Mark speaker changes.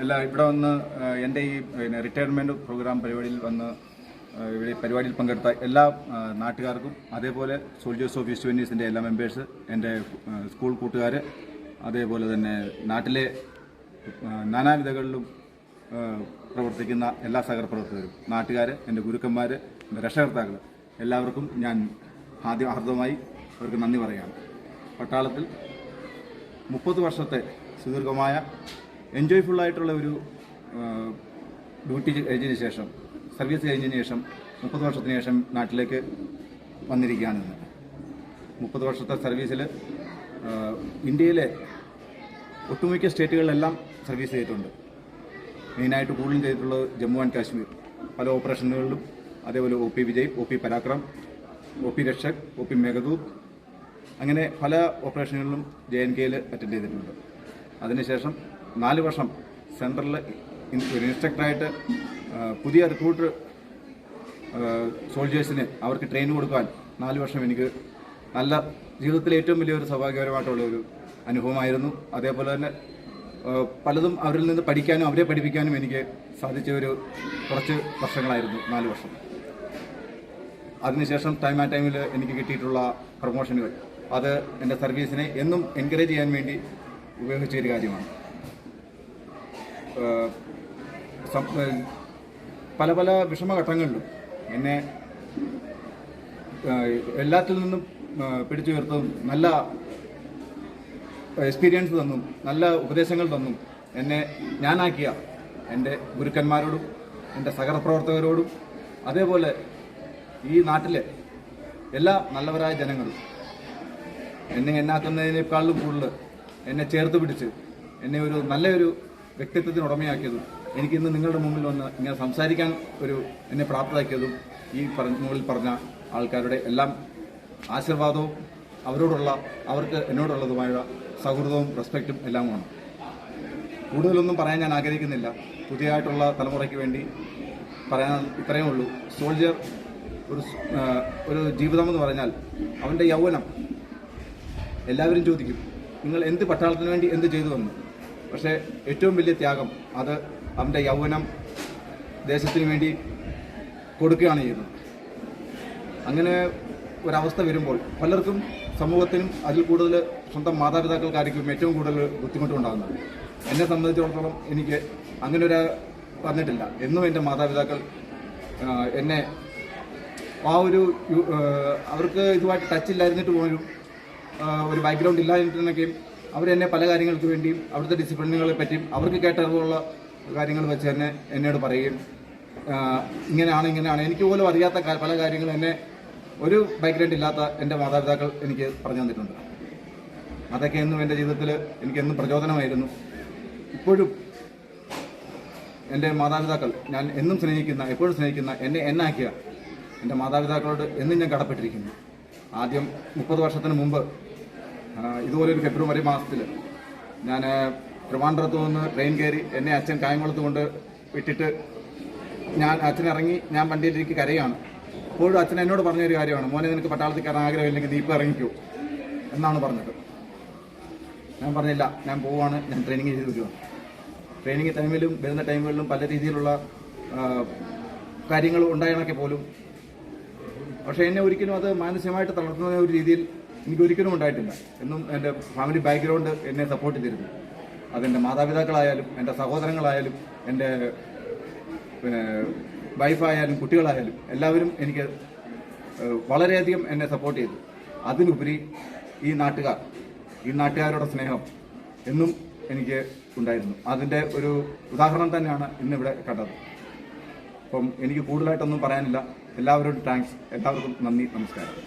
Speaker 1: എല്ലാ ഇവിടെ വന്ന് എന്റെ ഈ പിന്നെ റിട്ടയർമെന്റ് പ്രോഗ്രാം പരിപാടിയിൽ വന്ന് ഇവിടെ പരിപാടിയിൽ പങ്കെടുത്ത എല്ലാ നാട്ടുകാർക്കും അതേപോലെ സോൾജേഴ്സ് ഓഫ് ഈസ്റ്റ് വെന്നീസിന്റെ എല്ലാ മെമ്പേഴ്സ് എന്റെ സ്കൂൾ കൂട്ടുകാർ അതേപോലെ തന്നെ നാട്ടിലെ നാനാവിധകളിലും പ്രവർത്തിക്കുന്ന എല്ലാ സഹപ്രവർത്തകരും നാട്ടുകാർ എന്റെ ഗുരുക്കന്മാർ എന്റെ രക്ഷകർത്താക്കൾ എല്ലാവർക്കും ഞാൻ ആദ്യം ആർദ്രമായി അവർക്ക് നന്ദി പറയുകയാണ്. പട്ടാളത്തിൽ മുപ്പത് വർഷത്തെ സുദീർഘമായ എൻജോയ്ഫുൾ ആയിട്ടുള്ള ഒരു ഡ്യൂട്ടി കഴിഞ്ഞതിന് ശേഷം സർവീസ് കഴിഞ്ഞതിന് ശേഷം മുപ്പത് വർഷത്തിന് ശേഷം നാട്ടിലേക്ക് വന്നിരിക്കുകയാണ് ഇന്ന്. മുപ്പത് വർഷത്തെ സർവീസിൽ ഇന്ത്യയിലെ ഒട്ടുമിക്ക സ്റ്റേറ്റുകളിലെല്ലാം സർവീസ് ചെയ്തിട്ടുണ്ട്. മെയിനായിട്ട് കൂടുതലും ചെയ്തിട്ടുള്ളത് ജമ്മു ആൻഡ് കാശ്മീർ. പല ഓപ്പറേഷനുകളിലും അതേപോലെ O P Vijay O P Parakram O P Rakshak O P Meghdoot അങ്ങനെ പല ഓപ്പറേഷനുകളിലും ജെ എൻ കെയിൽ അറ്റൻഡ് ചെയ്തിട്ടുണ്ട്. അതിനുശേഷം നാല് വർഷം സെൻട്രലിൽ ഒരു ഇൻസ്ട്രക്ടറായിട്ട് പുതിയ റിക്രൂട്ട് സോൾജേഴ്സിന് അവർക്ക് ട്രെയിനിങ് കൊടുക്കാൻ നാല് വർഷം എനിക്ക് നല്ല ജീവിതത്തിലെ ഏറ്റവും വലിയൊരു സൗഭാഗ്യപരമായിട്ടുള്ള ഒരു അനുഭവമായിരുന്നു. അതേപോലെ തന്നെ പലതും അവരിൽ നിന്ന് പഠിക്കാനും അവരെ പഠിപ്പിക്കാനും എനിക്ക് സാധിച്ച ഒരു കുറച്ച് വർഷങ്ങളായിരുന്നു നാല് വർഷം. അതിനുശേഷം ടൈം ആ ടൈമിൽ എനിക്ക് കിട്ടിയിട്ടുള്ള പ്രൊമോഷനുകൾ അത് എന്റെ സർവീസിനെ എന്നും എൻകറേജ് ചെയ്യാൻ വേണ്ടി ഉപയോഗിച്ച ഒരു കാര്യമാണ്. പല പല വിഷമഘട്ടങ്ങളിലും എന്നെ എല്ലാത്തിൽ നിന്നും പിടിച്ചു പിടിച്ചുയർത്തും നല്ല എക്സ്പീരിയൻസ് തന്നും നല്ല ഉപദേശങ്ങൾ തന്നും എന്നെ ഞാനാക്കിയ എന്റെ ഗുരുക്കന്മാരോടും എന്റെ സഹപ്രവർത്തകരോടും അതേപോലെ ഈ നാട്ടിലെ എല്ലാ നല്ലവരായ ജനങ്ങളും എന്നെ എന്നാക്കുന്നതിനേക്കാളും കൂടുതൽ എന്നെ ചേർത്ത് പിടിച്ച് എന്നെ ഒരു നല്ലൊരു വ്യക്തിത്വത്തിന് ഉടമയാക്കിയതും എനിക്കിന്ന് നിങ്ങളുടെ മുമ്പിൽ വന്ന് ഇങ്ങനെ സംസാരിക്കാൻ ഒരു എന്നെ പ്രാപ്തമാക്കിയതും ഈ പറഞ്ഞ മുകളിൽ പറഞ്ഞ ആൾക്കാരുടെ എല്ലാം ആശീർവാദവും അവരോടുള്ള അവർക്ക് എന്നോടുള്ളതുമായ സൗഹൃദവും റെസ്പെക്റ്റും എല്ലാമാണ്. കൂടുതലൊന്നും പറയാൻ ഞാൻ ആഗ്രഹിക്കുന്നില്ല. പുതിയതായിട്ടുള്ള തലമുറയ്ക്ക് വേണ്ടി പറയാൻ ഇത്രയേ ഉള്ളൂ. സോൾജർ ഒരു ഒരു ജീവിതം ജീവിതമെന്ന് പറഞ്ഞാൽ അവന്റെ യൗവനം എല്ലാവരും ചോദിക്കും നിങ്ങൾ എന്ത് പട്ടാളത്തിന് വേണ്ടി എന്ത് ചെയ്തു വന്നു പക്ഷേ ഏറ്റവും വലിയ ത്യാഗം അത് അവന്റെ യൗവനം ദേശത്തിന് വേണ്ടി കൊടുക്കുകയാണ് ചെയ്യുന്നത്. അങ്ങനെ ഒരവസ്ഥ വരുമ്പോൾ പലർക്കും സമൂഹത്തിനും അതിൽ കൂടുതൽ സ്വന്തം മാതാപിതാക്കൾക്കായിരിക്കും ഏറ്റവും കൂടുതൽ ബുദ്ധിമുട്ടുണ്ടാകുന്നത്. എന്നെ സംബന്ധിച്ചിടത്തോളം എനിക്ക് അങ്ങനെ ഒരു വന്നിട്ടില്ല എന്നും എന്റെ മാതാപിതാക്കൾ എന്നെ ആ ഒരു അവർക്ക് ഇതുമായിട്ട് ടച്ച് ഇല്ലായിരുന്നിട്ട് പോലും ഒരു ബാക്ക്ഗ്രൗണ്ട് ഇല്ലായിരുന്നിട്ടുണ്ടെങ്കിലും അവരെന്നെ പല കാര്യങ്ങൾക്ക് വേണ്ടിയും അവിടുത്തെ ഡിസിപ്ലിനുകളെ പറ്റിയും അവർക്ക് കേട്ടറിവുള്ള കാര്യങ്ങൾ വെച്ച് തന്നെ എന്നോട് പറയും. ഇങ്ങനെയാണ് ഇങ്ങനെയാണ്. എനിക്ക് പോലും അറിയാത്ത പല കാര്യങ്ങളും എന്നെ ഒരു ബാക്ക്ഗ്രൗണ്ട് ഇല്ലാത്ത എന്റെ മാതാപിതാക്കൾ എനിക്ക് പറഞ്ഞു തന്നിട്ടുണ്ട്. അതൊക്കെ എന്നും എന്റെ ജീവിതത്തിൽ എനിക്ക് എന്നും പ്രചോദനമായിരുന്നു. ഇപ്പോഴും എന്റെ മാതാപിതാക്കൾ ഞാൻ എന്നും സ്നേഹിക്കുന്ന എപ്പോഴും സ്നേഹിക്കുന്ന എന്നെ എന്നാക്കിയ എന്റെ മാതാപിതാക്കളോട് എന്നും ഞാൻ കടപ്പെട്ടിരിക്കുന്നു. ആദ്യം മുപ്പത് വർഷത്തിന് മുമ്പ് ആ, ഇതുപോലൊരു ഫെബ്രുവരി മാസത്തിൽ ഞാൻ ട്രിവാൻഡ്രത്ത് നിന്ന് ട്രെയിൻ കയറി എന്നെ അച്ഛൻ കായംകുളത്ത് കൊണ്ട് വിട്ടിട്ട് ഞാൻ അച്ഛൻ ഇറങ്ങി ഞാൻ വണ്ടിയിലേക്ക് കരയാണ്. അപ്പോഴും അച്ഛൻ എന്നോട് പറഞ്ഞൊരു കാര്യമാണ് മോനെ നിനക്ക് പട്ടാളത്തിൽ കയറാൻ ആഗ്രഹമില്ലെങ്കിൽ നീ ഇറങ്ങിക്കൂ ഇറങ്ങിക്കോ. എന്നാണ് പറഞ്ഞത്. ഞാൻ പറഞ്ഞില്ല ഞാൻ പോവാണ് ഞാൻ ട്രെയിനിങ് ചെയ്ത് വരുവാണ്. ട്രെയിനിങ് ടൈമിലും വരുന്ന ടൈമുകളിലും പല രീതിയിലുള്ള കാര്യങ്ങൾ ഉണ്ടായണൊക്കെ പോലും പക്ഷേ എന്നെ ഒരിക്കലും അത് മാനസികമായിട്ട് തളർത്തുന്ന ഒരു രീതിയിൽ എനിക്ക് ഒരിക്കലും ഉണ്ടായിട്ടില്ല. എന്നും എന്റെ ഫാമിലി ബാക്ക്ഗ്രൗണ്ട് എന്നെ സപ്പോർട്ട് ചെയ്തിരുന്നു. അതെന്റെ മാതാപിതാക്കളായാലും എന്റെ സഹോദരങ്ങളായാലും എന്റെ പിന്നെ വൈഫായാലും കുട്ടികളായാലും എല്ലാവരും എനിക്ക് വളരെയധികം എന്നെ സപ്പോർട്ട് ചെയ്തു. അതിനുപരി ഈ നാട്ടുകാർ ഈ നാട്ടുകാരുടെ സ്നേഹം എന്നും എനിക്ക് ഉണ്ടായിരുന്നു. അതിന്റെ ഒരു ഉദാഹരണം തന്നെയാണ് ഇന്നിവിടെ കണ്ടത്. അപ്പം എനിക്ക് കൂടുതലായിട്ടൊന്നും പറയാനില്ല. എല്ലാവരോടും താങ്ക്സ് എല്ലാവർക്കും നന്ദി നമസ്കാരം.